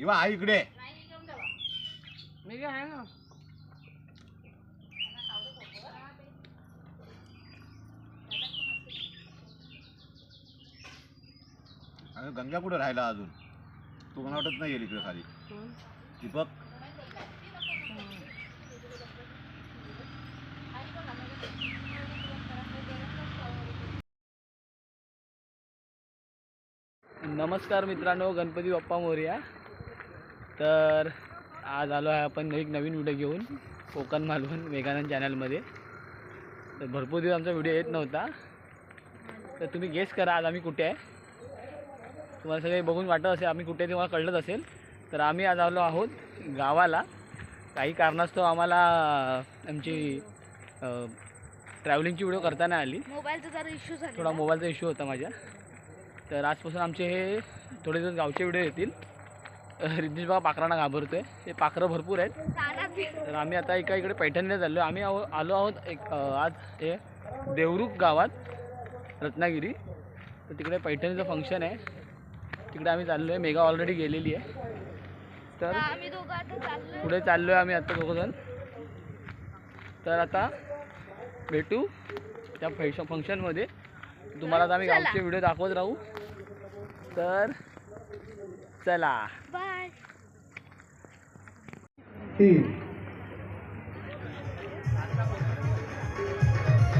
इवा आई इकडे. आहे ना. गंगा कुठे राहिला अजून? तू मला वाटत नाही येईल इकडे खाली. दीपक? नमस्कार मित्रांनो गणपती बाप्पा मोरया. तर आज आलो आहे आपण एक नवीन व्हिडिओ घेऊन कोकण मालवण मेघानंद चॅनलमध्ये तर भरपूर दिवस आमचा व्हिडिओ येत नव्हता. तर तुम्ही गेस करा आज आम्ही कुठे आहे. तुम्हाला सगळे बघून वाटत असेल आम्ही कुठे तुम्हाला कळलंच असेल. तर आम्ही आज आलो आहोत गावाला. काही कारणास्तव आम्हाला आमची ट्रॅव्हलिंगची व्हिडिओ करता नाही आली. मोबाईलचा जरा इश्यू झाला थोडा मोबाईलचा इश्यू होता माझ्या. तर आजपासून आमचे हे थोडे दिवस गावचे व्हिडिओ येतील. रिद्धेश बाबा पाखरांना घाबरतोय. ते पाखरं भरपूर आहेत. तर आम्ही आता एका इकडे पैठणीला चाललो आम्ही आहो आलो आहोत एक आज हे देवरुख गावात रत्नागिरी. तर तिकडे पैठणीचं फंक्शन आहे. तिकडे आम्ही चाललो आहे मेगा ऑलरेडी गेलेली आहे. तर पुढे चाललो आहे आम्ही आता दोघंजण. तर आता भेटू त्या फॅश फंक्शनमध्ये तुम्हाला आता आम्ही. गावचे व्हिडिओ दाखवत राहू. तर चला. तीन.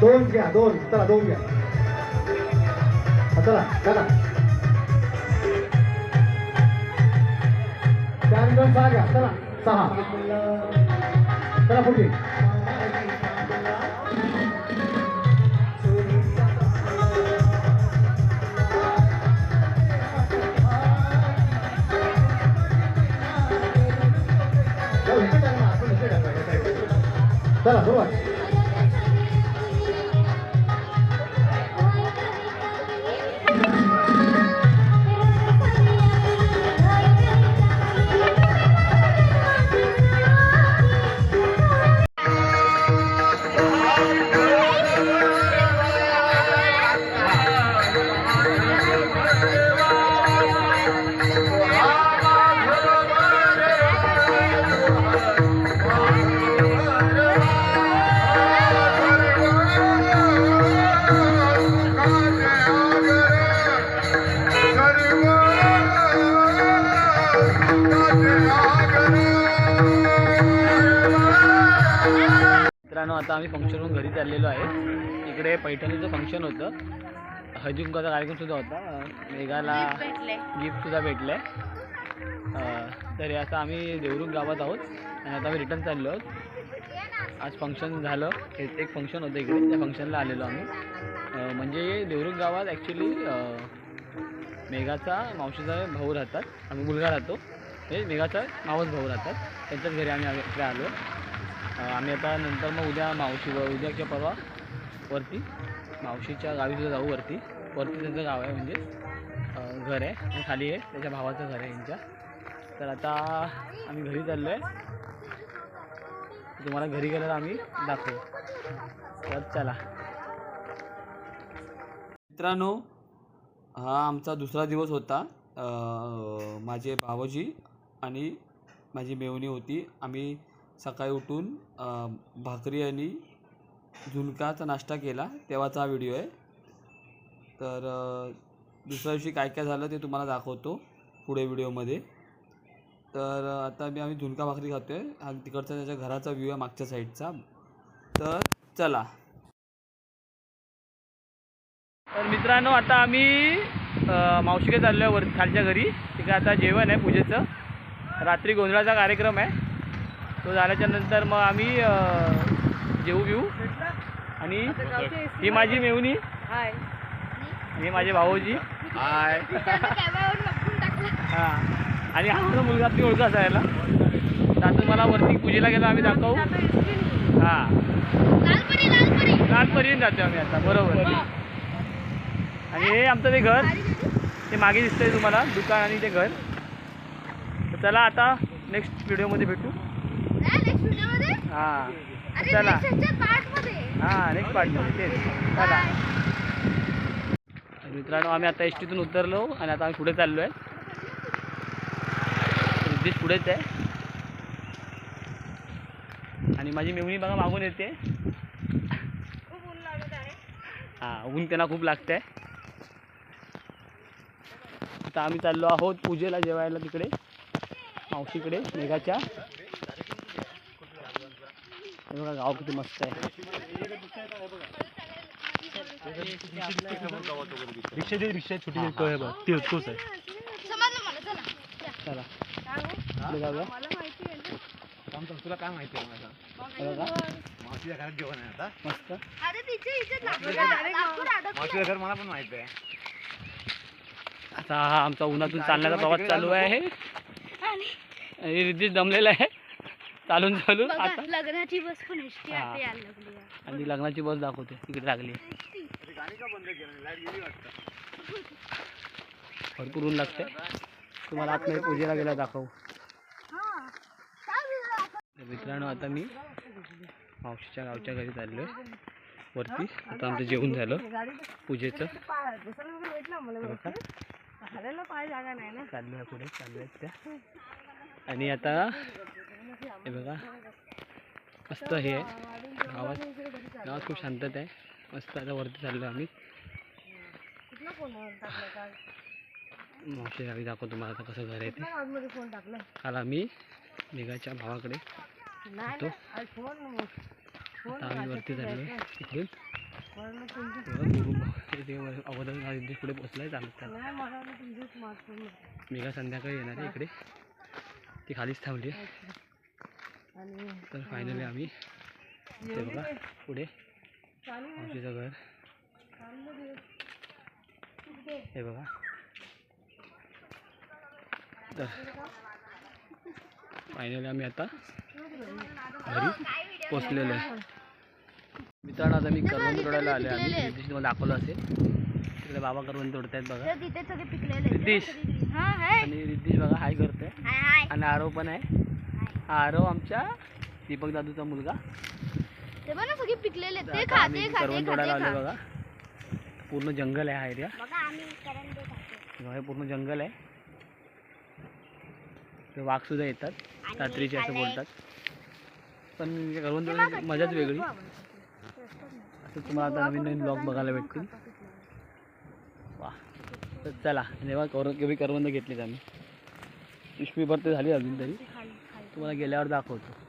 दोन घ्या दोन. चला दोन घ्या. चला चला. चार दोन सहा घ्या चला. सहा. चला पुढे. चला सुरुवात मित्रांनो आता आम्ही फंक्शनवरून घरी चाललेलो आहे. इकडे पैठणीचं फंक्शन होतं. हळदी कुंकाचा कार्यक्रम सुद्धा होता. मेघाला गिफ्टसुद्धा भेटलं. आहे तर आता आम्ही देवरुख गावात आहोत. आणि आता आम्ही रिटर्न चाललो आहोत. आज फंक्शन झालं. हे एक फंक्शन होतं इकडे. त्या फंक्शनला आलेलो आम्ही. म्हणजे देवरुख गावात ॲक्च्युली मेघाचा मावशीचा भाऊ राहतात. आम्ही मुलगा राहतो. हे मेघाचा मावस भाऊ राहतात. त्यांच्याच घरी आम्ही इकडे आलो. आम्ही आता नंतर मग उद्या मावशी उद्या किंवा परवा वरती मावशीच्या गावीसुद्धा जाऊ वरती. वरती त्यांचं गाव आहे म्हणजे घर आहे. आणि खाली आहे त्याच्या भावाचं घर आहे यांच्या. तर आता आम्ही घरी चाललो आहे तुम्हाला घरी गेल्यावर आम्ही दाखवू. तर चला. मित्रांनो हा आमचा दुसरा दिवस होता. माझे भावजी आणि माझी मेवणी होती. आम्ही सकाळी उठून भाकरी आणि झुणकाचा नाश्ता केला. तेव्हाचा हा व्हिडिओ आहे. तर दुसऱ्या दिवशी काय काय झालं ते तुम्हाला दाखवतो पुढे व्हिडिओमध्ये. तर आता मी आम्ही झुणका भाकरी खातो आहे हा तिकडचा त्याच्या घराचा व्ह्यू आहे मागच्या साईडचा तर चला. तर मित्रांनो आता आम्ही मावशीकडे चाललो आहे वर खालच्या घरी. तिकडे आता जेवण आहे पूजेचं. रात्री गोंधळाचा कार्यक्रम आहे. तो झाल्याच्यानंतर मग आम्ही जेवू घेऊ आणि ही माझी मेवणी हाय. हे माझे भाऊजी. हाय. हां. आणि हा माझा मुलगा ती ओळख असायला. तर आता मला वरती पूजेला गेलो आम्ही दाखवू. हां. लालपरी लालपरी लालपर्यंत जातो आम्ही आता बरोबर. आणि हे आमचं ते घर. ते मागे दिसतंय तुम्हाला दुकान आणि ते घर. तर चला आता नेक्स्ट व्हिडिओमध्ये भेटू. हां. चला. नेक्स्ट पार्टमध्ये हां नेक्स्ट पार्टमध्ये तेच. चला. मित्रांनो आम्ही आता एस टीतून उतरलो आणि आता आम्ही पुढे चाललो आहे रिद्धीश पुढेच आहे. आणि माझी मेवणी बघा मागून येते. लागत आहे. हां ऊन त्यांना खूप लागतंय. आता आम्ही चाललो आहोत पूजेला जेवायला तिकडे मावशीकडे मेघाच्या. हे बघा गाव किती मस्त आहे रिक्षा जे रिक्षा छोटी आहे बघ ते तोच आहे चला पुढे जाऊया तुला काय माहिती आहे मावशीच्या घरात जेवण आहे आता मस्त अरे तिथे इथे लाकूड लाकूड अडकलं. मावशीचं घर मला पण माहिती आहे आता हा आमचा उन्हातून चालण्याचा प्रवास चालू आहे रिद्धीश दमलेला आहे चालून चालून बघा आता लग्नाची बस पण एसटी हा. आता यायला लागली आहे. आणि लग्नाची बस दाखवते तिकडे लागली ते गाणी का बंद केलं लाइट गेली वाटतं भरपूर ऊन लागते तुम्हाला आतमध्ये पूजेला गेला दाखवू हा. तर मित्रांनो आता मी मावशीच्या गावच्या घरी चाललो आहे वरती आता आमचं जेवण झालं पूजेचं बघा. पाय जागा नाही ना चाललो आहे पुढे चाललो आहेत त्या आणि आता हे बघा. मस्त हे आहे. गावात गावात खूप शांतता आहे. मस्त आता वरती चाललो आम्ही. मावशी गावी दाखवतो तुम्हाला आता कसं घर आहे ते. काल आम्ही मेघाच्या भावाकडे. होतो आम्ही वरती चाललो वर- अगोदर इथे पुढे पोचलाय चालत मेघा संध्याकाळी येणार आहे इकडे? ती खालीच थांबली आहे. तर फायनली आम्ही ते बघा पुढे मावशीचं घर हे बघा. तर फायनली आम्ही आता घरी पोचलेलो आहे. मित्रांनो आता मी करवंद तोडायला आले आणि रिद्धीश तुम्हाला दाखवलं असेल. तिकडे बाबा करवंद तोडतायत बघा. रिद्धीश. हा आणि रिद्धीश बघा हाय करतोय. आणि आरव पण आहे. आरव आमच्या दीपक दादूचा मुलगा. ते बघ ना सगळे पिकलेले. ते आता खा आम्ही ते खा ते करवंद खा तोडायला ते आलो खा. बघा. पूर्ण जंगल आहे हा एरिया. बघा आम्ही करंदे खातो. हे पूर्ण जंगल आहे. ते वाघ सुद्धा येतात. रात्रीचे असं बोलतात. पण करवंद तोडायची मजाच वेगळी. असं तुम्हाला आता नवीन नवीन ब्लॉग बघायला भेटतील. वा. तर चला कर केवढी करवंद घेतलीत आम्ही. पिशवी भरते झाली अजून तरी. तुम्हाला गेल्यावर दाखवतो.